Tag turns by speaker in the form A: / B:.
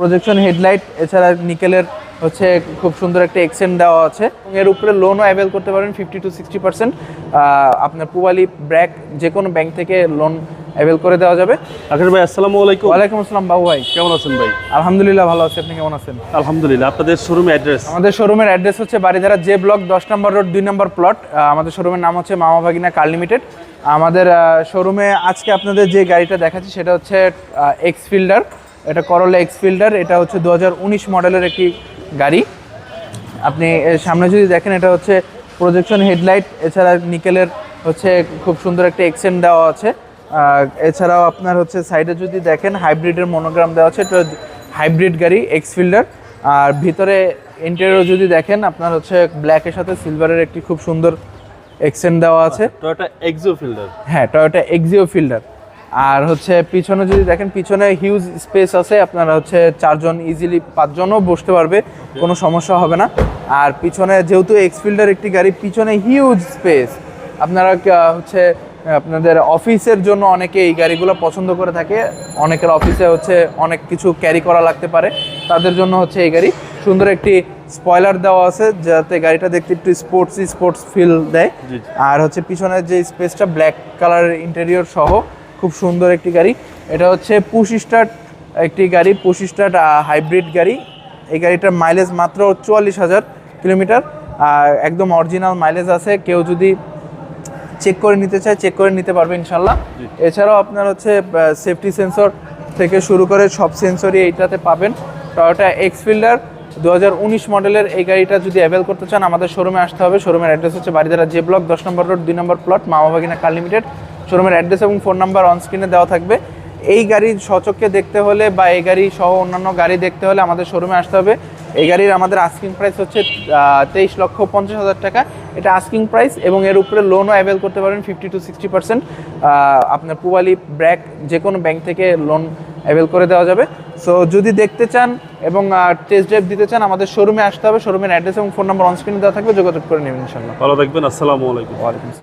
A: Projection headlight এছাড়া নিকেলের হচ্ছে খুব সুন্দর একটা এক্সেন্ট দেওয়া আছে। এবং এর উপরে লোনও অ্যাভেল করতে পারেন ফিফটি টু সিক্সটি পার্সেন্ট আপনার পুবালি ব্র্যাক যে কোনো ব্যাংক থেকে লোন অ্যাভেল করে দেওয়া যাবে।
B: আকাশ ভাই আসসালামু আলাইকুম।
A: ওয়ালাইকুম আসসালাম বাবু ভাই।
B: কেমন আছেন ভাই?
A: আলহামদুলিল্লাহ ভালো আছি আপনি কেমন আছেন?
B: আলহামদুলিল্লাহ আপনাদের শোরুম অ্যাড্রেস
A: আমাদের শোরুমের অ্যাড্রেস হচ্ছে বাড়িধারা জে ব্লক দশ নম্বর রোড দুই নম্বর প্লট আমাদের শোরুমের নাম হচ্ছে মামা ভাগিনা কার লিমিটেড আমাদের শোরুমে আজকে আপনাদের যে গাড়িটা দেখাচ্ছি সেটা হচ্ছে এক্স ফিল্ডার এটা করলা এক্স ফিল্ডার এটা হচ্ছে দু হাজার উনিশ মডেলের একটি গাড়ি। আপনি এর সামনে যদি দেখেন এটা হচ্ছে প্রজেকশন হেডলাইট এছাড়া নিকেলের হচ্ছে খুব সুন্দর একটা এক্সেন্ট দেওয়া আছে। এছাড়াও আপনার হচ্ছে সাইডে যদি দেখেন হাইব্রিডের মনোগ্রাম দেওয়া আছে এটা হাইব্রিড গাড়ি এক্স ফিল্ডার আর ভিতরে ইন্টেরিয়র যদি দেখেন আপনার হচ্ছে ব্ল্যাকের সাথে সিলভারের একটি খুব সুন্দর এক্সেন্ট দেওয়া আছে।
B: টয়োটা এক্সিও ফিল্ডার
A: হ্যাঁ টয়োটা এক্সিও ফিল্ডার আর হচ্ছে পিছনে যদি দেখেন পিছনে হিউজ স্পেস আছে আপনারা হচ্ছে চারজন ইজিলি পাঁচজনও বসতে পারবে কোনো সমস্যা হবে না। আর পিছনে যেহেতু এক্স ফিল্ডার একটি গাড়ি পিছনে হিউজ স্পেস আপনারা হচ্ছে আপনাদের অফিসের জন্য অনেকে এই গাড়িগুলো পছন্দ করে থাকে। অনেকের অফিসে হচ্ছে অনেক কিছু ক্যারি করা লাগতে পারে। তাদের জন্য হচ্ছে এই গাড়ি। সুন্দর একটি স্পয়লার দেওয়া আছে যাতে গাড়িটা দেখতে একটু স্পোর্টসি স্পোর্টস ফিল দেয়। আর হচ্ছে পিছনের যে স্পেসটা ব্ল্যাক কালারের ইন্টেরিয়র সহ খুব সুন্দর একটি গাড়ি। এটা হচ্ছে পুশ স্টার্ট একটি গাড়ি পুশ স্টার্ট হাইব্রিড গাড়ি। এই গাড়িটার মাইলেজ মাত্র চুয়াল্লিশ হাজার কিলোমিটার। আর একদম অরিজিনাল মাইলেজ আছে। কেউ যদি চেক করে নিতে চায় চেক করে নিতে পারবে ইনশাল্লাহ। এছাড়াও আপনার হচ্ছে সেফটি সেন্সর থেকে শুরু করে সব সেন্সরই এইটাতে পাবেন। টয়োটা এক্স ফিল্ডার দু মডেলের এই গাড়িটা যদি অ্যাভেল করতে চান আমাদের শোরুমে আসতে হবে। শোরুমের অ্যাড্রেস হচ্ছে বাড়িধারা জে ব্লক দশ নম্বর রোড দুই number plot Mama Bhagina car limited শোরুমের অ্যাড্রেস এবং ফোন নাম্বার অন স্ক্রিনে দেওয়া থাকবে। এই গাড়ির সচককে দেখতে হলে বা এই গাড়ি সহ অন্যান্য গাড়ি দেখতে হলে আমাদের শোরুমে আসতে হবে। এই গাড়ির আমাদের আস্কিং প্রাইস হচ্ছে তেইশ লক্ষ পঞ্চাশ হাজার টাকা। এটা আস্কিং প্রাইস এবং এর উপরে লোনও অ্যাভেল করতে পারেন ফিফটি টু সিক্সটি পার্সেন্ট আপনার পুবালি ব্র্যাক যে কোনো ব্যাংক থেকে লোন অ্যাভেল করে দেওয়া যাবে। সো যদি দেখতে চান এবং টেস্ট ড্রাইভ দিতে চান আমাদের শোরুমে আসতে হবে। শোরুমের অ্যাড্রেস এবং ফোন নাম্বার অন স্ক্রিনে দেওয়া থাকবে। যোগাযোগ করে নেবেন ইনশাল্লাহ
B: ভালো থাকবেন। আসসালামু আলাইকুম।
A: ওয়ালাইকুম